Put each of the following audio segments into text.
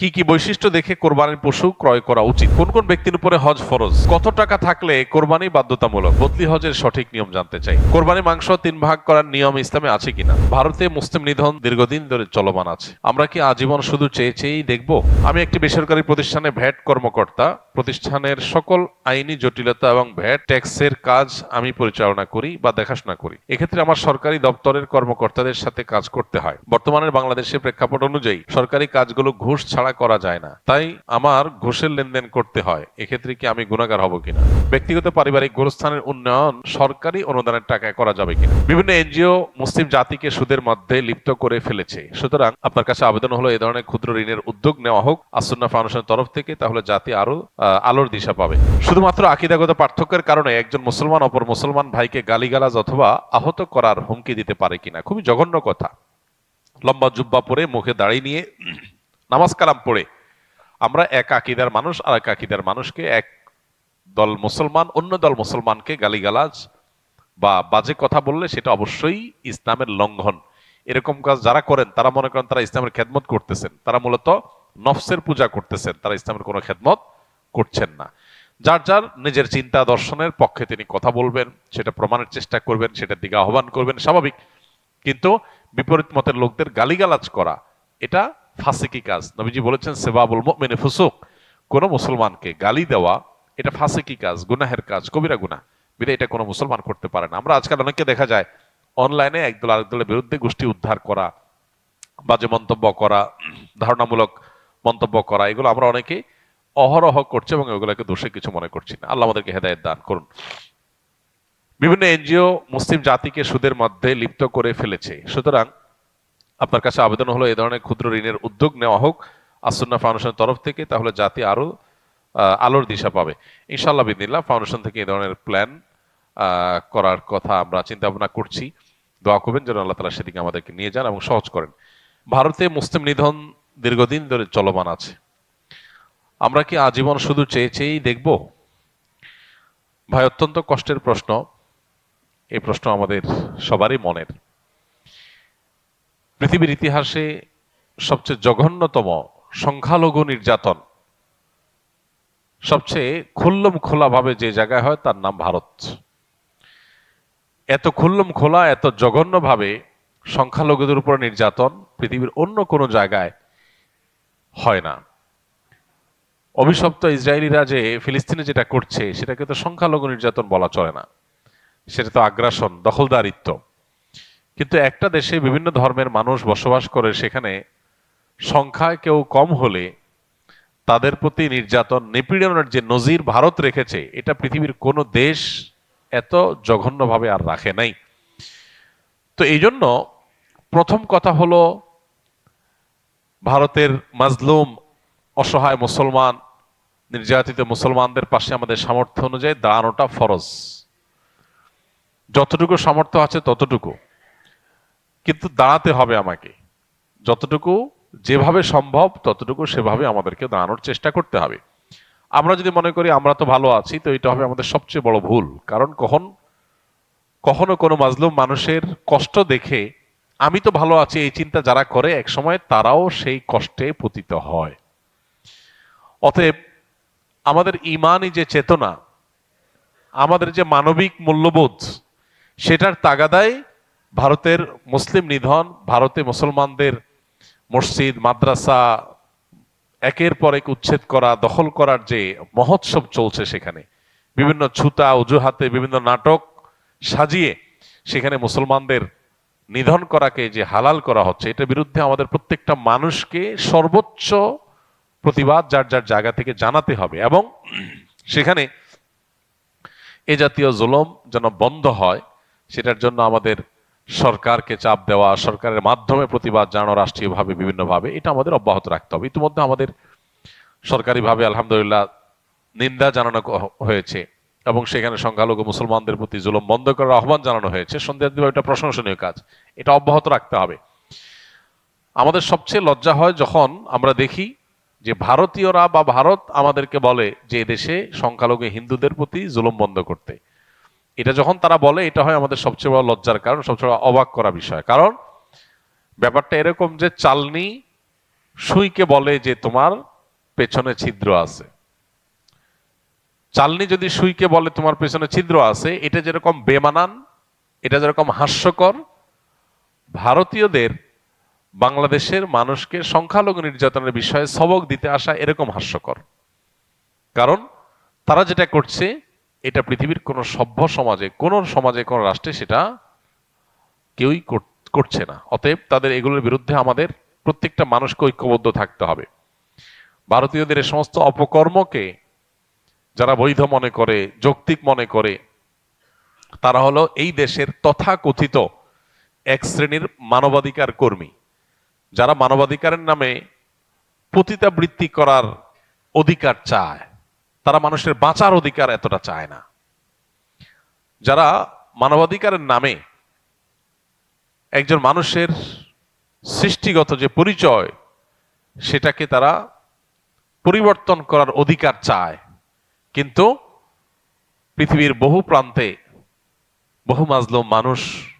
কি কি বৈশিষ্ট্য দেখে কোরবানির পশু ক্রয় করা উচিত? কোন কোন ব্যক্তির উপরে হজ ফরজ? কত টাকা থাকলে কোরবানি বাধ্যতামূলক? বদলি হজের সঠিক নিয়ম জানতে চাই। কোরবানি মাংস তিন ভাগ করার নিয়ম ইসলামে আছে কিনা? ভারতে মুসলিম নিধন দীর্ঘদিন ধরে চলমান আছে। আমরা কি আজীবন শুধু চেয়ে চেয়েই দেখব? আমি একটি বেসরকারি প্রতিষ্ঠানে ভ্যাট কর্মকর্তা। প্রতিষ্ঠানের সকল আইনি জটিলতা এবং ভ্যাট ট্যাক্সের কাজ আমি পরিচালনা করি বা দেখাশোনা করি। এক্ষেত্রে আমার সরকারি দপ্তরের কর্মকর্তাদের সাথে কাজ করতে হয়। বর্তমানের বাংলাদেশের প্রেক্ষাপট অনুযায়ী সরকারি কাজগুলো ঘুষ ছাড়া করা যায় না। তাই আমার ঘুষের লেনদেন করতে হয়। এক্ষেত্রে কি আমি গুণাগার হব কিনা? ব্যক্তিগত পারিবারিক গোরস্থানের উন্নয়ন সরকারি অনুদানের টাকায় করা যাবে কিনা? বিভিন্ন এনজিও মুসলিম জাতিকে সুদের মধ্যে লিপ্ত করে ফেলেছে। সুতরাং আপনার কাছে আবেদন হলো এই ধরনের ক্ষুদ্র ঋণের উদ্যোগ নেওয়া হোক আসন্না ফাউন্ডেশনের তরফ থেকে, তাহলে জাতি আরও আলোর দিশা পাবে। শুধুমাত্র আকিদাগত পার্থক্যের কারণে একজন মুসলমান অপর মুসলমান ভাইকে গালিগালাজ অথবা আহত করার হুমকি দিতে পারে কিনা? খুবই জঘন্য কথা। লম্বা জুব্বা পরে মুখে দাঁড়িয়ে নিয়ে নামাজ কালাম পড়ে। আমরা এক আকিদার মানুষ, আর এক আকিদার মানুষকে এক দল মুসলমান, অন্য দল মুসলমানকে গালিগালাজ বা বাজে কথা বললে সেটা অবশ্যই ইসলামের লঙ্ঘন। এরকম কাজ যারা করেন, তারা মনে করেন তারা ইসলামের খেদমত করতেছেন। তারা মূলত নফসের পূজা করতেছেন, তারা ইসলামের কোনো খেদমত করছেন না। যার যার নিজের চিন্তা দর্শনের পক্ষে তিনি কথা বলবেন, সেটা প্রমাণের চেষ্টা করবেন সেটার দিকে আহ্বান করবেন, স্বাভাবিক। কিন্তু বিপরীত মতের লোকদের গালিগালাজ করা, এটা ফাসিকি কাজ। নবীজি বলেছেন, সেবাবুল মেনে ফুসুক। কোন মুসলমানকে গালি দেওয়া, এটা ফাসিকি কাজ, গুনাহের কাজ, কবিরা গুনাহ। বিধে এটা কোনো মুসলমান করতে পারে না। আমরা আজকাল অনেককে দেখা যায়, অনলাইনে একদল আরেক দলের বিরুদ্ধে গোষ্ঠী উদ্ধার করা, বাজে মন্তব্য করা, ধারণামূলক মন্তব্য করা, এগুলো আমরা অনেকে অহরহ করছে এবং এগুলোকে দোষে কিছু মনে করছি না। আল্লাহ আমাদেরকে হেদায়ত দান করুন। বিভিন্ন এনজিও মুসলিম জাতিকে সুদের মধ্যে লিপ্ত করে ফেলেছে। সুতরাং আপনার কাছে আবেদন হলো এই ধরনের ক্ষুদ্র ঋণের উদ্যোগ নেওয়া হোক আসন্না ফাউন্ডেশনের তরফ থেকে তাহলে জাতি আরও আহ, আলোর দিশা পাবে। ইনশাল্লাহ বিদিল্লা ফাউন্ডেশন থেকে এই ধরনের প্ল্যান করার কথা আমরা চিন্তা ভাবনা করছি। দোয়া করবেন যেন আল্লাহ তালা সেদিকে আমাদেরকে নিয়ে যান এবং সহজ করেন। ভারতে মুসলিম নিধন দীর্ঘদিন ধরে চলমান আছে। আমরা কি আজীবন শুধু চেয়ে চেয়েই দেখব? ভাই অত্যন্ত কষ্টের প্রশ্ন। এই প্রশ্ন আমাদের সবারই মনের। পৃথিবীর ইতিহাসে সবচেয়ে জঘন্যতম সংখ্যালঘু নির্যাতন, সবচেয়ে খুল্লম খোলা ভাবে যে জায়গায় হয় তার নাম ভারত। এত খুল্লম খোলা, এত জঘন্য ভাবে সংখ্যালঘুদের উপর নির্যাতন পৃথিবীর অন্য কোনো জায়গায় হয় না। অভিশপ্ত ইসরায়েলিরা যে ফিলিস্তিনে যেটা করছে, সেটাকে তো সংখ্যালঘু নির্যাতন বলা চলে না। সেটা তো আগ্রাসন, দখলদারিত্ব। কিন্তু একটা দেশে বিভিন্ন ধর্মের মানুষ বসবাস করে, সেখানে সংখ্যায় কেউ কম হলে তাদের প্রতি নির্যাতন, নিপীড়নের যে নজির ভারত রেখেছে, এটা পৃথিবীর কোনো দেশ এত জঘন্যভাবে আর রাখে নাই। তো এই জন্য প্রথম কথা হলো ভারতের মাজলুম, অসহায় মুসলমান, নির্যাতিত মুসলমানদের পাশে আমাদের সামর্থ্য অনুযায়ী দাঁড়ানোটা ফরজ। যতটুকু সামর্থ্য আছে ততটুকু। কিন্তু দাঁড়াতে হবে আমাকে। যতটুকু যেভাবে সম্ভব, ততটুকু সেভাবে আমাদেরকে দাঁড়ানোর চেষ্টা করতে হবে। আমরা যদি মনে করি আমরা তো ভালো আছি, তো এটা হবে আমাদের সবচেয়ে বড় ভুল। কারণ কখন, কখনো কোনো মাজলুম মানুষের কষ্ট দেখে, আমি তো ভালো আছি, এই চিন্তা যারা করে একসময় তারাও সেই কষ্টে পতিত হয়। অতএব, আমাদের ইমানই যে চেতনা, আমাদের যে মানবিক মূল্যবোধ, সেটার তাগাদায় ভারতের মুসলিম নিধন, ভারতে মুসলমানদের মসজিদ, মাদ্রাসা, একের পর এক উচ্ছেদ করা, দখল করার যে মহোৎসব চলছে সেখানে, বিভিন্ন ছুতা, অজুহাতে বিভিন্ন নাটক সাজিয়ে সেখানে মুসলমানদের নিধন করাকে যে হালাল করা হচ্ছে, এটার বিরুদ্ধে আমাদের প্রত্যেকটা মানুষকে সর্বোচ্চ প্রতিবাদ যার যার জায়গা থেকে জানাতে হবে এবং সেখানে এ জাতীয় জুলম যেন বন্ধ হয়, সেটার জন্য আমাদের সরকারকে চাপ দেওয়া, সরকারের মাধ্যমে প্রতিবাদ জানানো রাষ্ট্রীয়ভাবে, বিভিন্নভাবে, এটা আমাদের অব্যাহত রাখতে হবে। ইতিমধ্যে আমাদের সরকারিভাবে আলহামদুলিল্লাহ নিন্দা জানানো হয়েছে এবং সেখানে সংখ্যালঘু মুসলমানদের প্রতি জুলম বন্ধ করার আহ্বান জানানো হয়েছে। সন্দেহ এটা প্রশংসনীয় কাজ। এটা অব্যাহত রাখতে হবে। আমাদের সবচেয়ে লজ্জা হয় যখন আমরা দেখি যে ভারতীয়রা বা ভারত আমাদেরকে বলে যে দেশে সংখ্যালঘু হিন্দুদের প্রতি জুলম বন্ধ করতে। এটা যখন তারা বলে, এটা হয় আমাদের সবচেয়ে বড় লজ্জার কারণ, সবচেয়ে বড় অবাক করা বিষয়। কারণ ব্যাপারটা এরকম যে চালনি সুইকে বলে যে তোমার পেছনে ছিদ্র আছে। চালনি যদি সুইকে বলে তোমার পেছনে ছিদ্র আছে, এটা যেরকম বেমানান, এটা যেরকম হাস্যকর, ভারতীয়দের বাংলাদেশের মানুষকে সংখ্যালঘু নির্যাতনের বিষয়ে সবক দিতে আসা এরকম হাস্যকর। কারণ তারা যেটা করছে এটা পৃথিবীর কোনো সভ্য সমাজে, কোন সমাজে, কোন রাষ্ট্রে সেটা কেউই কর- করছে না। অতএব তাদের এগুলোর বিরুদ্ধে আমাদের প্রত্যেকটা মানুষকে ঐক্যবদ্ধ থাকতে হবে। ভারতীয়দের এই সমস্ত অপকর্মকে যারা বৈধ মনে করে, যৌক্তিক মনে করে, তারা হলো এই দেশের তথাকথিত এক শ্রেণির মানবাধিকার কর্মী, যারা মানবাধিকারের নামে পতিতাবৃত্তি করার অধিকার চায়। তারা মানুষের বাঁচার অধিকার এতটা চায় না। যারা মানবাধিকারের নামে একজন মানুষের সৃষ্টিগত যে পরিচয়, সেটাকে তারা পরিবর্তন করার অধিকার চায়। কিন্তু পৃথিবীর বহু প্রান্তে বহু মাজলুম মানুষ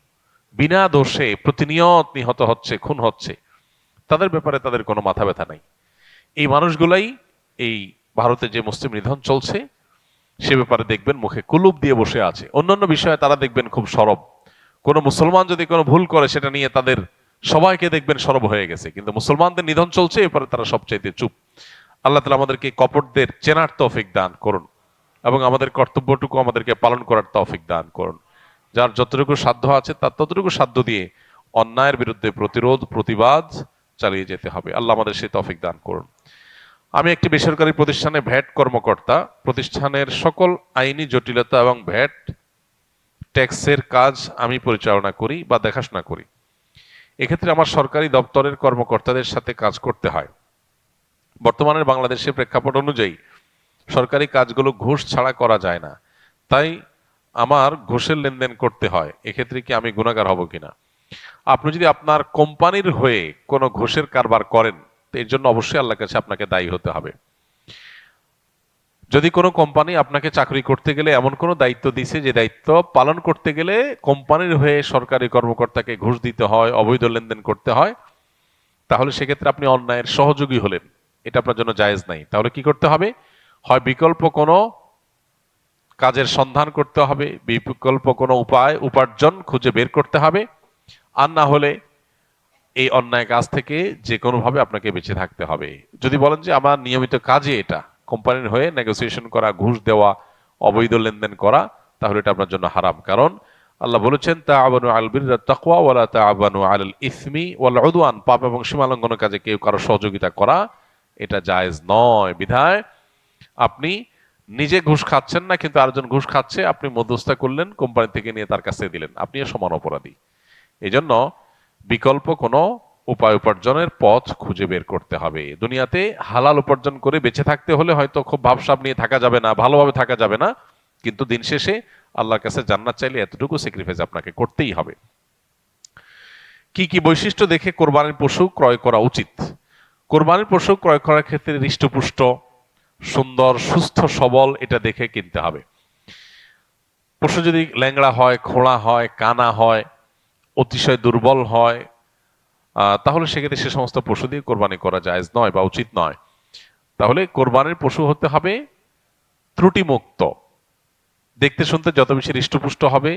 বিনা দোষে প্রতিনিয়ত নিহত হচ্ছে, খুন হচ্ছে। তাদের ব্যাপারে তাদের কোনো মাথা ব্যথা নাই। এই মানুষগুলাই এই ভারতে যে মুসলিম নিধন চলছে, সে ব্যাপারে দেখবেন মুখে কুলুপ দিয়ে বসে আছে। অন্যান্য বিষয়ে তারা দেখবেন খুব সরব। কোনো মুসলমান যদি কোনো ভুল করে, সেটা নিয়ে তাদের সবাইকে দেখবেন সরব হয়ে গেছে। কিন্তু মুসলমানদের নিধন চলছে এরপরে তারা সবচাইতে চুপ। আল্লাহ তালা আমাদেরকে কপটদের চেনার তৌফিক দান করুন এবং আমাদের কর্তব্যটুকু আমাদেরকে পালন করার তৌফিক দান করুন। যার যতটুকু সাধ্য আছে, তার ততটুকু সাধ্য দিয়ে অন্যায়ের বিরুদ্ধে প্রতিরোধ, প্রতিবাদ চালিয়ে যেতে হবে। আল্লাহ আমাদের সেই তৌফিক দান করুন। আমি একটি বেসরকারি প্রতিষ্ঠানে ভ্যাট কর্মকর্তা। প্রতিষ্ঠানের সকল আইনি জটিলতা এবং ভ্যাট ট্যাক্সের কাজ আমি পরিচালনা করি বা দেখাশোনা করি। এক্ষেত্রে আমার সরকারি দপ্তরের কর্মকর্তাদের সাথে কাজ করতে হয়। বর্তমানের বাংলাদেশের প্রেক্ষাপট অনুযায়ী সরকারি কাজগুলো ঘুষ ছাড়া করা যায় না। তাই আমার ঘুষের লেনদেন করতে হয়। এক্ষেত্রে কি আমি গুণাগার হব কিনা? আপনি যদি আপনার কোম্পানির হয়ে কোনো ঘুষের কারবার করেন এর জন্য অবশ্যই আল্লাহর কাছে আপনাকে দায়ী হতে হবে। যদি কোনো কোম্পানি আপনাকে চাকরি করতে গেলে এমন কোনো দায়িত্ব দিছে যে দায়িত্ব পালন করতে গেলে কোম্পানির হয়ে সরকারি কর্মকর্তাকে ঘুষ দিতে হয়, অবৈধ লেনদেন করতে হয়, তাহলে সেক্ষেত্রে আপনি অন্যায়ের সহযোগী হলেন। এটা আপনার জন্য জায়েজ নাই। তাহলে কি করতে হবে? হয় বিকল্প কোনো কাজের সন্ধান করতে হবে, বিকল্প কোনো উপায়, উপার্জন খুঁজে বের করতে হবে। আর না হলে এই অন্যায় কাজ থেকে যে কোনোভাবে আপনাকে বেঁচে থাকতে হবে। যদি বলেন যে আমার নিয়মিত কাজে এটা কোম্পানির হয়ে নেগোসিয়েশন করা, ঘুষ দেওয়া, অবৈধ লেনদেন করা, তাহলে এটা আপনার জন্য হারাম। কারণ আল্লাহ বলেছেন তা আবানু আল বির তাকওয়া ওয়ালা তা আবানু আল ইসমি ওয়াল উদওয়ান। পাপ এবং সীমালঙ্ঘনের কাজে কেউ কারও সহযোগিতা করা, এটা জায়েজ নয়। বিধায় আপনি নিজে ঘুষ খাচ্ছেন না, কিন্তু আরেকজন ঘুষ খাচ্ছে, আপনি মধ্যস্থা করলেন কোম্পানি থেকে নিয়ে তার কাছে দিলেন। আপনিও সমান অপরাধী। এই জন্য বিকল্প কোনো উপায় উপার্জনের পথ খুঁজে বের করতে হবে। দুনিয়াতে হালাল উপার্জন করে বেঁচে থাকতে হলে হয়তো খুব ভাবসাব নিয়ে থাকা যাবে না, ভালোভাবে থাকা যাবে না। কিন্তু দিন শেষে আল্লাহর কাছে জান্নাত চাইলে এতটুকু স্যাক্রিফাইস আপনাকে করতেই হবে। কি কি বৈশিষ্ট্য দেখে কোরবানির পশু ক্রয় করা উচিত? কোরবানির পশু ক্রয় করার ক্ষেত্রে হৃষ্টপুষ্ট, সুন্দর, সুস্থ, সবল এটা দেখে কিনতে হবে। পশু যদি ল্যাংড়া হয়, খোঁড়া হয়, কানা হয় অতিশয় দুর্বল হয় তাহলে সেক্ষেত্রে সে সমস্ত পশু দিয়ে কোরবানি করা জায়েজ নয় বা উচিত নয়। তাহলে কোরবানির পশু হতে হবে ত্রুটিমুক্ত। দেখতে শুনতে যত বেশি হৃষ্টপুষ্ট হবে,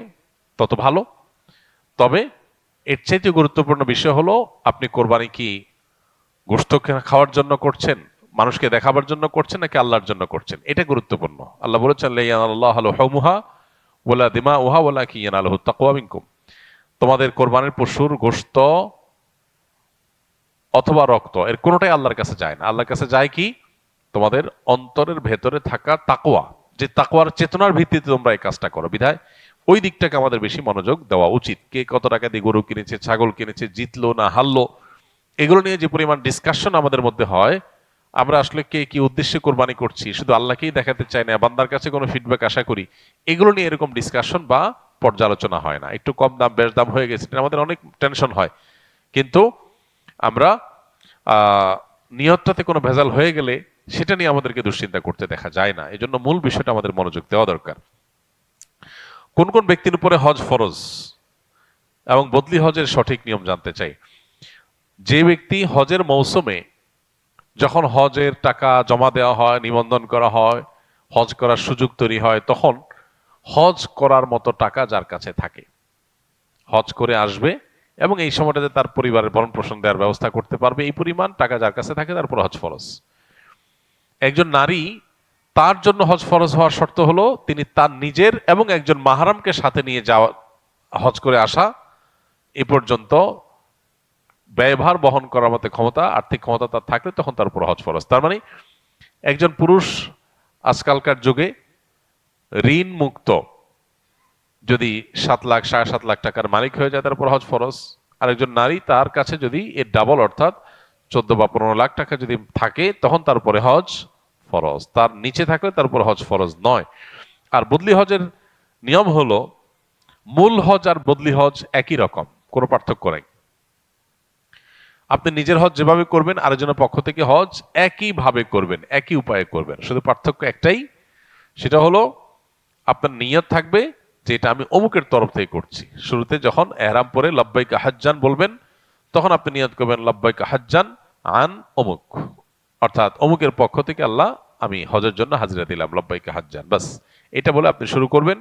তত ভালো। তবে এর চাইতে গুরুত্বপূর্ণ বিষয় হলো, আপনি কোরবানি কি গোস্ত খাওয়ার জন্য করছেন, মানুষকে দেখাবার জন্য করছেন, নাকি আল্লাহর জন্য করছেন? এটা গুরুত্বপূর্ণ। আল্লাহ বলেছেন লাইয়ান আল্লাহ হালো হৌমুহা ওলা দিমা ওহা ওলা কি ইয়ান আলহ তাকুয়া মিনকুম। তোমাদের কোরবানির পশুর গোস্ত অথবা রক্ত, এর কোনোটাই আল্লাহর কাছে যায় না। আল্লাহর কাছে যায় কি? তোমাদের অন্তরের ভেতরে থাকা তাকোয়া যে তাকোয়ার চেতনার ভিত্তিতে তোমরা এই কাজটা করো। বিধায় ওই দিকটাকে আমাদের বেশি মনোযোগ দেওয়া উচিত। কে কত টাকা দিয়ে গরু কিনেছে, ছাগল কিনেছে, জিতলো না হারলো, এগুলো নিয়ে যে পরিমাণ ডিসকাশন আমাদের মধ্যে হয়, আমরা আসলে কে কি উদ্দেশ্যে কোরবানি করছি, শুধু আল্লাহকেই দেখাতে চাই না, বান্দার কাছে কোনো ফিডব্যাক আশা করি, এগুলো নিয়ে এরকম ডিসকাশন বা পর্যালোচনা হয় না। একটু কম দাম, বেশ দাম হয়ে গেছে আমাদের অনেক টেনশন হয়। কিন্তু আমরা নিয়তটাতে কোনো ভেজাল হয়ে গেলে সেটা নিয়ে আমাদেরকে দুশ্চিন্তা করতে দেখা যায় না। এই জন্য মূল বিষয়টা আমাদের মনোযোগ দেওয়া দরকার। কোন কোন ব্যক্তির উপরে হজ ফরজ এবং বদলি হজের সঠিক নিয়ম জানতে চাই? যে ব্যক্তি হজের মৌসুমে যখন হজের টাকা জমা দেওয়া হয়, নিবন্ধন করা হয়, হজ করার সুযোগ তৈরি হয়, তখন হজ করার মতো টাকা যার কাছে থাকে। হজ করে আসবে এবং এই সময়টাতে তার পরিবারের ভরণ পোষণ দেওয়ার ব্যবস্থা করতে পারবে। এই পরিমাণ টাকা যার কাছে থাকে তারপর হজ ফরজ। একজন নারী তার জন্য হজ ফরজ হওয়ার শর্ত হলো তিনি তার নিজের এবং একজন মাহারামকে সাথে নিয়ে যাওয়া, হজ করে আসা এ পর্যন্ত ব্যয়ভার বহন করার মতো ক্ষমতা, আর্থিক ক্ষমতা তার থাকলে তখন তার উপর হজ ফরজ। তার মানে একজন পুরুষ আজকালকার যুগে ঋণ মুক্ত যদি সাত লাখ, সাড়ে সাত লাখ টাকার মালিক হয়ে যায়, তারপর হজ ফরজ। আরেকজন নারী তার কাছে যদি এর ডাবল অর্থাৎ চোদ্দ বা পনেরো লাখ টাকা যদি থাকে, তখন তার উপরে হজ ফরজ। তার নিচে থাকলে তারপর হজ ফরজ নয়। আর বদলি হজের নিয়ম হলো, মূল হজ আর বদলি হজ একই রকম। কোনো পার্থক্য নেই। আপনি নিজের হজ যেভাবে করবেন, আরেকজনের পক্ষ থেকে হজ একইভাবে করবেন, একই উপায়ে করবেন। শুধু পার্থক্য একটাই, সেটা হলো আপনার নিয়ত থাকবে যে এটা আমি অমুকের তরফ থেকে করছি। শুরুতে যখন এহরাম পরে লব্বাইকা হাজ্জান বলবেন, তখন আপনি নিয়ত করবেন লব্বাইকা হাজ্জান আন অমুক। অর্থাৎ অমুকের পক্ষ থেকে আল্লাহ আমি হজের জন্য হাজিরা দিলাম লব্বাইকা হাজ্জান। বাস এটা বলে আপনি শুরু করবেন।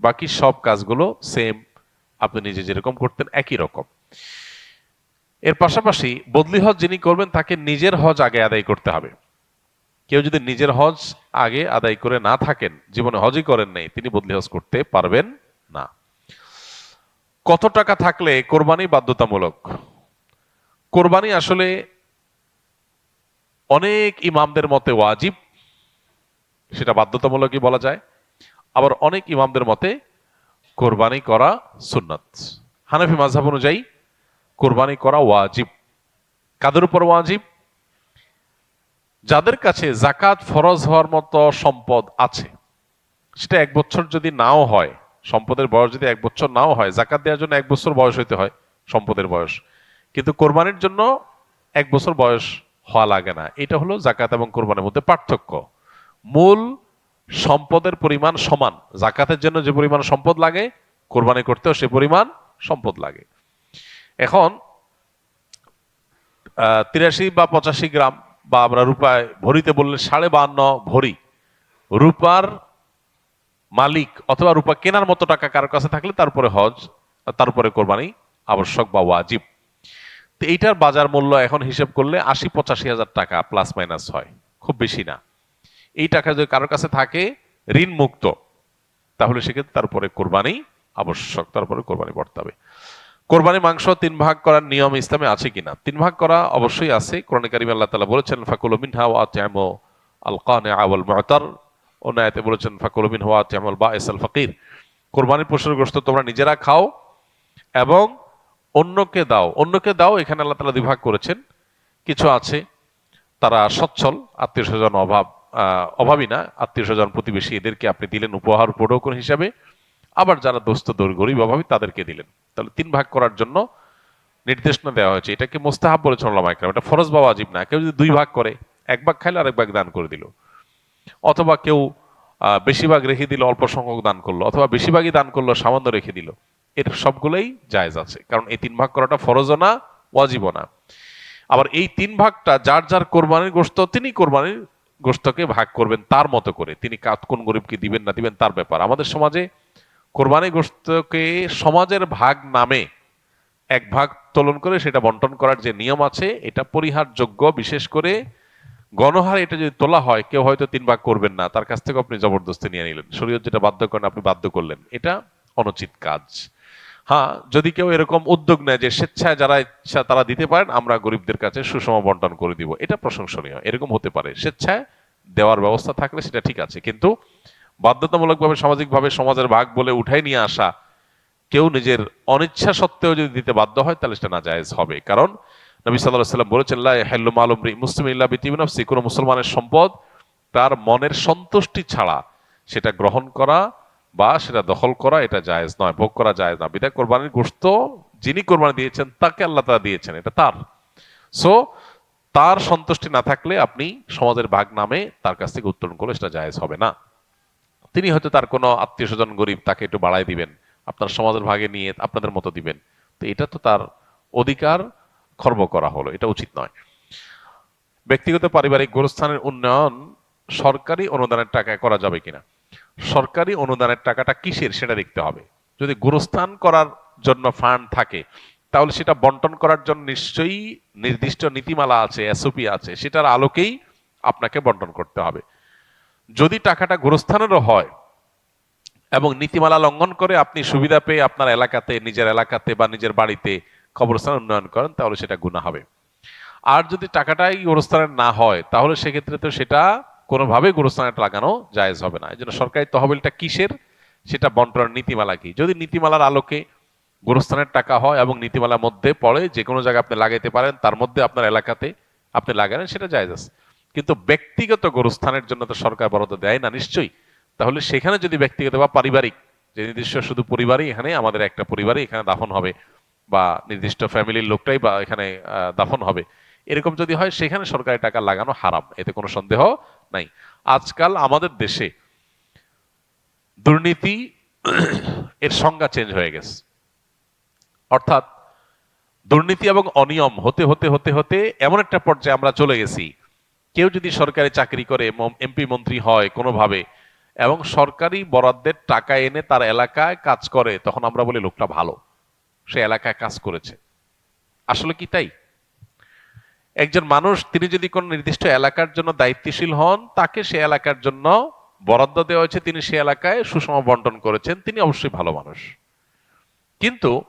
বাকি সব কাজগুলো সেম আপনি নিজে যেরকম করতেন একই রকম। এর পাশাপাশি বদলি হজ যিনি করবেন, তাকে নিজের হজ আগে আদায় করতে হবে। কেউ যদি নিজের হজ আগে আদায় করে না থাকেন, জীবনে হজই করেন নাই, তিনি বদলি হজ করতে পারবেন না। কত টাকা থাকলে কোরবানি বাধ্যতামূলক? কোরবানি আসলে অনেক ইমামদের মতে ওয়াজিব, সেটা বাধ্যতামূলকই বলা যায়। আবার অনেক ইমামদের মতে কোরবানি করা সুন্নত। হানাফি মাঝহাব অনুযায়ী কোরবানি করা ওয়াজিব। কাদের উপর ওয়াজিব? যাদের কাছে জাকাত ফরজ হওয়ার মতো সম্পদ আছে, সেটা এক বছর যদি নাও হয়, সম্পদের বয়স যদি এক বছর নাও হয় জাকাত দেওয়ার জন্য এক বছর বয়স হইতে হয় সম্পদের বয়স। কিন্তু কোরবানির জন্য এক বছর বয়স হওয়া লাগে না। এটা হলো জাকাত এবং কোরবানির মধ্যে পার্থক্য। মূল সম্পদের পরিমাণ সমান। জাকাতের জন্য যে পরিমাণ সম্পদ লাগে, কোরবানি করতেও সে পরিমাণ সম্পদ লাগে। এখন তিরাশি বা পঁচাশি গ্রাম বা আমরা রূপায় ভরিতে বললে সাড়ে বান্ন ভরি। রূপার মালিক অথবা রূপা কেনার মতো টাকা কারোর কাছে থাকলে তারপরে হজ তারপরে কোরবানি আবশ্যক বা ওয়াজিব। তো এইটার বাজার মূল্য এখন হিসেব করলে আশি পঁচাশি হাজার টাকা প্লাস মাইনাস হয়। খুব বেশি না। এই টাকা যদি কারোর কাছে থাকে ঋণ মুক্ত তাহলে সেক্ষেত্রে তারপরে কোরবানি আবশ্যক তারপরে কোরবানি পড়তে হবে কোরবানি মাংস তিন ভাগ করার নিয়ম ইসলামে আছে কিনা? তিন ভাগ করা অবশ্যই আছে। কোরআন কারিম আল্লাহ তালা বলেছেন, ফাকুল মিনহা ওয়া আল কানে আওয়াল মুতার অন্য আয়াতে বলেছেন, ফাকুল মিন ওয়া তামুল বা এসাল ফকির কোরবানির পশুর গোশত তোমরা নিজেরা খাও এবং অন্যকে দাও। অন্যকে দাও, এখানে আল্লাহ তালা বিভাগ করেছেন। কিছু আছে, তারা সচ্ছল, আত্মীয় স্বজন অভাব অভাবী না। আত্মীয় স্বজন প্রতিবেশী এদেরকে আপনি দিলেন উপহার উপঢৌকন হিসাবে। আবার যারা দোস্ত দৌড় গরিব, অভাবী তাদেরকে দিলেন। তাহলে তিন ভাগ করার জন্য নির্দেশনা দেওয়া হয়েছে। এটাকে মোস্তাহাব বলেছেন ওলামাইকরাম এটা ফরজ বা ওয়াজিব না। কেউ যদি দুই ভাগ করে, এক ভাগ খাইলে আরেক ভাগ দান করে দিল। অথবা কেউ বেশিরভাগ রেখে দিল, অল্প সংখ্যক দান করল, অথবা বেশিরভাগই দান করল, সামান্য রেখে দিল। এর সবগুলোই জায়েজ আছে। কারণ এই তিন ভাগ করাটা ফরজও না, ওয়াজিবও না। আবার এই তিন ভাগটা যার যার কোরবানির গোস্ত তিনি কোরবানির গোস্তকে ভাগ করবেন তার মতো করে। তিনি কোন গরিবকে দিবেন না দিবেন তার ব্যাপার। আমাদের সমাজে কোরবানি গোস্তকে সমাজের ভাগ নামে এক ভাগ তোলন করে সেটা বন্টন করার যে নিয়ম আছে, এটা পরিহারযোগ্য। বিশেষ করে গণহার এটা যদি তোলা হয়, কেউ হয়তো তিন ভাগ করবেন না। তার কাছ থেকে আপনি জবরদস্তি নিয়ে নিলেন। শরীয়ত যেটা বাধ্য করেন, আপনি বাধ্য করলেন। এটা অনুচিত কাজ। হ্যাঁ যদি কেউ এরকম উদ্যোগ নেয় যে স্বেচ্ছায় যারা ইচ্ছা তারা দিতে পারেন, আমরা গরিবদের কাছে সুষম বন্টন করে দিব। এটা প্রশংসনীয়। এরকম হতে পারে। স্বেচ্ছায় দেওয়ার ব্যবস্থা থাকলে সেটা ঠিক আছে। কিন্তু বাধ্যতামূলকভাবে সামাজিকভাবে সমাজের ভাগ বলে উঠাই নিয়ে আসা, কেউ নিজের অনিচ্ছা সত্ত্বেও যদি দিতে বাধ্য হয়, তাহলে সেটা না জায়েজ হবে। কারণ নবী সাল্লাহ সাল্লাম বলেছেন হেল্লুম আলমরি মুসলিম ইল্লা বিতিবিনফসি কোনো মুসলমানের সম্পদ তার মনের সন্তুষ্টি ছাড়া সেটা গ্রহণ করা বা সেটা দখল করা এটা জায়েজ নয়, ভোগ করা জায়েজ না। বিদায় কোরবানির গোস্ত যিনি কোরবানি দিয়েছেন, তাকে আল্লাহ তারা দিয়েছেন, এটা তার। সো, তার সন্তুষ্টি না থাকলে আপনি সমাজের ভাগ নামে তার কাছ থেকে উত্তোলন করলে সেটা জায়েজ হবে না। তিনি হয়তো তার কোনো আত্মীয় স্বজন গরিব, তাকে একটু বাড়াই দিবেন। আপনার সমাজের ভাগে নিয়ে আপনাদের মতো দিবেন। তো এটা তো তার অধিকার খর্ব করা হলো, এটা উচিত নয়। ব্যক্তিগত পারিবারিক গোরস্থানের উন্নয়ন সরকারি অনুদানের টাকায় করা যাবে কিনা? সরকারি অনুদানের টাকাটা কিসের সেটা দেখতে হবে। যদি গোরস্থান করার জন্য ফান্ড থাকে, তাহলে সেটা বন্টন করার জন্য নিশ্চয়ই নির্দিষ্ট নীতিমালা আছে, এসওপি আছে, সেটার আলোকেই আপনাকে বন্টন করতে হবে। যদি টাকাটা গোরস্থানেরও হয় এবং নীতিমালা লঙ্ঘন করে আপনি সুবিধা পেয়ে আপনার এলাকাতে, নিজের এলাকাতে বা নিজের বাড়িতে কবরস্থান উন্নয়ন করেন, তাহলে সেটা গুণা হবে। আর যদি টাকাটাই গোরস্থানের না হয়, তাহলে সেক্ষেত্রে তো সেটা কোনোভাবে গোরস্থানে লাগানো জায়েজ হবে না। এই জন্য সরকারি তহবিলটা কিসের? সেটা বন্টনের নীতিমালা কি? যদি নীতিমালার আলোকে গোরস্থানের টাকা হয় এবং নীতিমালার মধ্যে পড়ে যে কোনো জায়গায় আপনি লাগাইতে পারেন, তার মধ্যে আপনার এলাকাতে আপনি লাগালেন, সেটা জায়েজ আছে। কিন্তু ব্যক্তিগত গোরস্থানের জন্য তো সরকার বরাদ্দ দেয় না, নিশ্চয়ই। তাহলে সেখানে যদি ব্যক্তিগত বা পারিবারিক, যে নির্দিষ্ট শুধু পরিবারই এখানে, আমাদের একটা পরিবারই এখানে দাফন হবে, বা নির্দিষ্ট ফ্যামিলির লোকটাই বা এখানে দাফন হবে, এরকম যদি হয়, সেখানে সরকারি টাকা লাগানো হারাম, এতে কোনো সন্দেহ নাই। আজকাল আমাদের দেশে দুর্নীতি এর সংজ্ঞা চেঞ্জ হয়ে গেছে। অর্থাৎ দুর্নীতি এবং অনিয়ম হতে হতে হতে হতে এমন একটা পর্যায়ে আমরা চলে গেছি কেউ যদি সরকারি চাকরি করে এমপি মন্ত্রী হয় কোনোভাবে, এবং সরকারি বরাদ্দের টাকা এনে তার এলাকায় কাজ করে, তখন আমরা বলি লোকটা ভালো। সে এলাকায় কাজ করেছে। আসলে কি তাই? একজন মানুষ, তিনি যদি কোন নির্দিষ্ট এলাকার জন্য দায়িত্বশীল হন, তাকে সে এলাকার জন্য বরাদ্দ দেওয়া হয়েছে, তিনি সে এলাকায় সুষম বন্টন করেছেন, তিনি অবশ্যই ভালো মানুষ। কিন্তু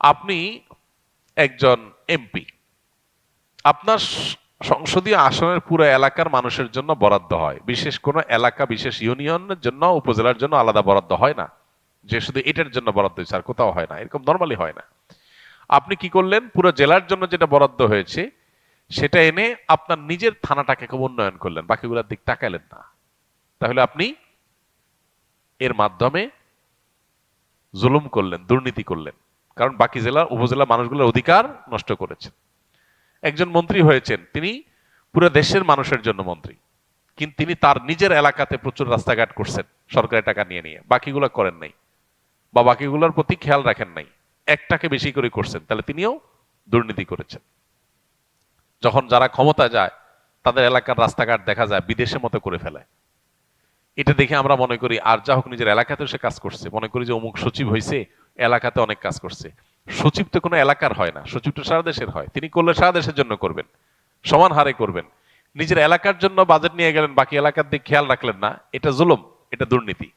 আপনি একজন এমপি, আপনার সংসদীয় আসনের পুরো এলাকার মানুষের জন্য বরাদ্দ হয়। বিশেষ কোনো এলাকা, বিশেষ ইউনিয়নের জন্য, উপজেলার জন্য আলাদা বরাদ্দ হয় না। যে শুধু এটার জন্য বরাদ্দ হয়েছে আর কোথাও হয় না। এরকম নর্মালি হয় না। আপনি কি করলেন? পুরো জেলার জন্য যেটা বরাদ্দ হয়েছে, সেটা এনে আপনার নিজের থানাটাকে খুব উন্নয়ন করলেন। বাকিগুলোর দিক তাকালেন না। তাহলে আপনি এর মাধ্যমে জুলুম করলেন, দুর্নীতি করলেন। কারণ বাকি জেলা, উপজেলা মানুষগুলোর অধিকার নষ্ট করেছেন। একজন মন্ত্রী হয়েছেন, তিনি পুরো দেশের মানুষের জন্য মন্ত্রী। কিন্তু তিনি তার নিজের এলাকাতে প্রচুর রাস্তাঘাট করছেন, সরকারি টাকা নিয়ে নিয়ে। বাকিগুলো করেন নাই বা বাকিগুলোর প্রতি খেয়াল রাখেন নাই। একটাকে বেশি করে করছেন, তাহলে তিনিও দুর্নীতি করেছেন। যখন যারা ক্ষমতা যায়, তাদের এলাকার রাস্তাঘাট দেখা যায় বিদেশে মতো করে ফেলে। এটা দেখে আমরা মনে করি, আর যা হোক নিজের এলাকাতেও সে কাজ করছে। মনে করি যে অমুক সচিব হয়েছে এলাকাতে অনেক কাজ করছে। সচিব তো কোনো এলাকার হয় না সচিব তো সারা দেশের হয়। তিনি করলে সারা দেশের জন্য করবেন, সমান হারে করবেন। নিজের এলাকার জন্য বাজেট নিয়ে গেলেন, বাকি এলাকার দিকে খেয়াল রাখলেন না, এটা জুলুম, এটা দুর্নীতি।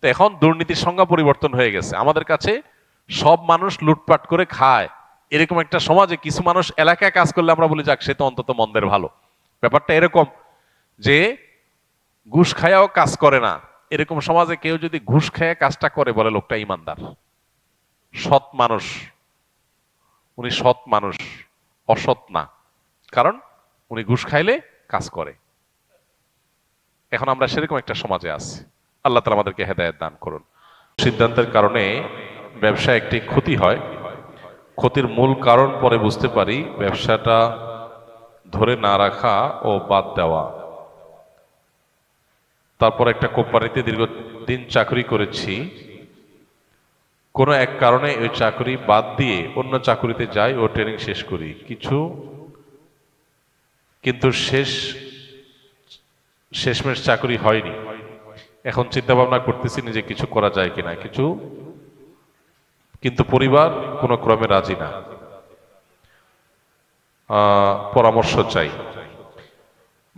তো এখন দুর্নীতির সংজ্ঞা পরিবর্তন হয়ে গেছে। আমাদের কাছে সব মানুষ লুটপাট করে খায়। এরকম একটা সমাজে কিছু মানুষ এলাকায় কাজ করলে আমরা বলি, যাক, সে তো অন্তত মন্দের ভালো। ব্যাপারটা এরকম যে ঘুষ খায়াও কাজ করে না। এরকম সমাজে কেউ যদি ঘুষ খায়া কাজটা করে বলে, লোকটা ইমানদার। সৎ মানুষ। উনি সৎ মানুষ, অসৎ না। কারণ উনি ঘুষ খাইলে কাজ করে। এখন আমরা সেরকম একটা সমাজে আছি। আল্লাহ তালা আমাদেরকে হেদায়ত দান করুন। সিদ্ধান্তের কারণে ব্যবসায় একটি ক্ষতি হয়। ক্ষতির মূল কারণ পরে বুঝতে পারি, ব্যবসাটা ধরে না রাখা ও বাদ দেওয়া। তারপর একটা কোম্পানিতে দীর্ঘদিন চাকরি করেছি। কোনো এক কারণে ওই চাকরি বাদ দিয়ে অন্য চাকরিতে যাই ও ট্রেনিং শেষ করি। কিছু, কিন্তু শেষ, শেষমেশ চাকরি হয়নি। এখন চিন্তা ভাবনা করতেছি নিজে কিছু করা যায় কিনা। কিছু, কিন্তু পরিবার কোনো ক্রমে রাজি না। পরামর্শ চাই।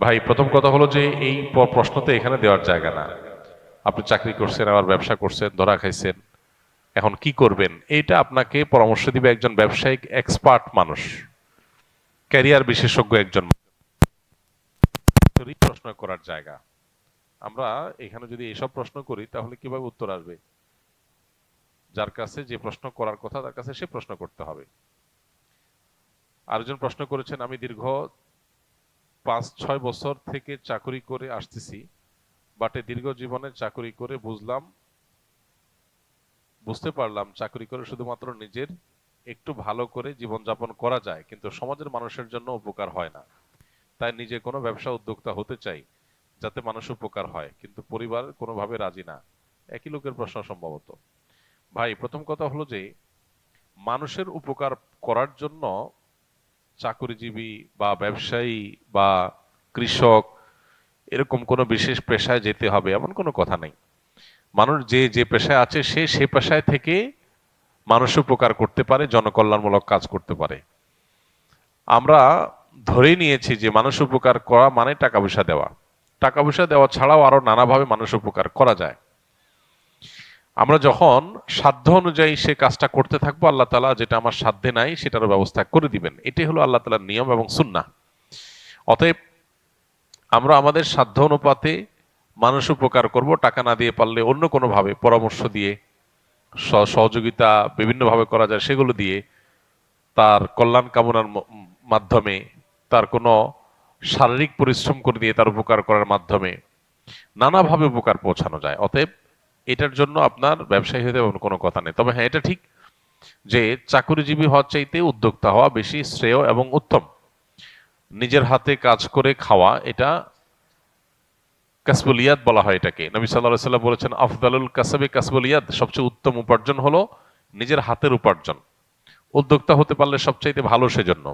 ভাই, প্রথম কথা হলো যে এই প- প্রশ্নতে এখানে দেওয়ার জায়গা না। আপনি চাকরি করছেন, আবার ব্যবসা করছেন, ধরা খাইছেন। এখন কি করবেন? এইটা আপনাকে পরামর্শ দিবে একজন ব্যবসায়িক এক্সপার্ট মানুষ ক্যারিয়ার বিশেষজ্ঞ একজন প্রশ্ন করার জায়গা। আমরা এখানে যদি এইসব প্রশ্ন করি, তাহলে কীভাবে উত্তর আসবে? যার কাছে যে প্রশ্ন করার কথা, তার কাছে সে প্রশ্ন করতে হবে। আরেকজন প্রশ্ন করেছেন, আমি দীর্ঘ পাঁচ, ছয় বছর থেকে চাকরি করে আসতেছি বাটে দীর্ঘ জীবনে চাকরি করে বুঝলাম বুঝতে পারলাম চাকরি করে শুধুমাত্র নিজের একটু ভালো করে জীবনযাপন করা যায়, কিন্তু সমাজের মানুষের জন্য উপকার হয় না। তাই নিজে কোনো ব্যবসা উদ্যোক্তা হতে চাই যাতে মানুষ উপকার হয়, কিন্তু পরিবার কোনোভাবে রাজি না। একই লোকের প্রশ্ন সম্ভবত। ভাই, প্রথম কথা হলো যে, মানুষের উপকার করার জন্য চাকরিজীবী বা ব্যবসায়ী বা কৃষক এরকম কোনো বিশেষ পেশায় যেতে হবে, এমন কোনো কথা নেই। মানুষ যে যে পেশায় আছে, সে সে পেশায় থেকে মানুষ উপকার করতে পারে, জনকল্যাণমূলক কাজ করতে পারে। আমরা ধরে নিয়েছি যে মানুষ উপকার করা মানে টাকা পয়সা দেওয়া। টাকা পয়সা দেওয়া ছাড়াও আরও নানাভাবে মানুষ উপকার করা যায়। আমরা যখন সাধ্য অনুযায়ী সে কাজটা করতে থাকব, আল্লাহ তালা যেটা আমার সাধ্যে নাই, সেটারও ব্যবস্থা করে দিবেন। এটাই হলো আল্লাহ তালার নিয়ম এবং সুন্না অতএব আমরা আমাদের সাধ্য অনুপাতে মানুষ উপকার করব, টাকা না দিয়ে পারলে অন্য কোনোভাবে, পরামর্শ দিয়ে সহযোগিতা বিভিন্নভাবে করা যায়, সেগুলো দিয়ে তার কল্যাণ কামনার মাধ্যমে, তার কোনো শারীরিক পরিশ্রম করে দিয়ে তার উপকার করার মাধ্যমে নানাভাবে উপকার পৌঁছানো যায়। অতএব এটার জন্য আপনার ব্যবসায়ী হতে কোনো কথা নেই। তবে হ্যাঁ এটা ঠিক যে চাকরিজীবী হওয়ার চাইতে উদ্যোক্তা হওয়া বেশি শ্রেয় এবং উত্তম। নিজের হাতে কাজ করে খাওয়া, এটা কাসবুলিয়াদ বলা হয় এটাকে। নবী সাল্লাহ সাল্লাম বলেছেন, আফদালুল কাসাবে কাসবুলিয়াদ সবচেয়ে উত্তম উপার্জন হলো নিজের হাতের উপার্জন। উদ্যোক্তা হতে পারলে সবচাইতে ভালো সেজন্য।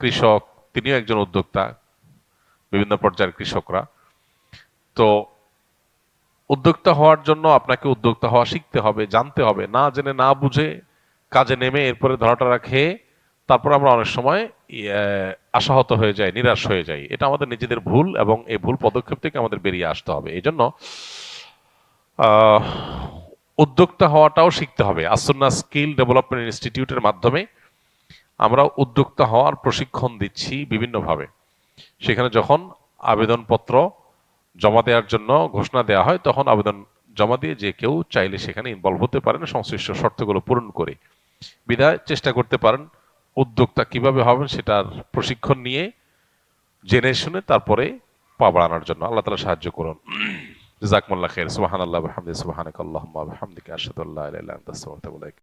কৃষক, তিনিও একজন উদ্যোক্তা, বিভিন্ন পর্যায়ের কৃষকরা। তো উদ্যোক্তা হওয়ার জন্য আপনাকে উদ্যোক্তা হওয়া শিখতে হবে, জানতে হবে। না জেনে না বুঝে কাজে নেমে এরপরে ধরাটা খেয়ে তারপর আমরা অনেক সময় আশাহত হয়ে যাই, নিরাশ হয়ে যাই। এটা আমাদের নিজেদের ভুল এবং এই ভুল পদক্ষেপ থেকে আমাদের বেরিয়ে আসতে হবে। এই জন্য উদ্যোক্তা হওয়াটাও শিখতে হবে। আসন্না স্কিল ডেভেলপমেন্ট ইনস্টিটিউটের মাধ্যমে আমরা উদ্যোক্তা হওয়ার প্রশিক্ষণ দিচ্ছি বিভিন্নভাবে। সেখানে যখন আবেদনপত্র জমা দেওয়ার জন্য ঘোষণা দেওয়া হয়, তখন আবেদন জমা দিয়ে যে কেউ চাইলে সেখানে ইনভলভ হতে পারেন, সংশ্লিষ্ট শর্তগুলো পূরণ করে। বিদায়, চেষ্টা করতে পারেন। উদ্যোক্তা কীভাবে হবেন সেটার প্রশিক্ষণ নিয়ে জেনে শুনে তারপরে পা বাড়ানোর জন্য। আল্লাহ তালা সাহায্য করুন। জাকমুল্লাহ খের সুবাহান আল্লাহ হামদি সুবাহান আল্লাহ হামদিকে আসাদুল্লাহ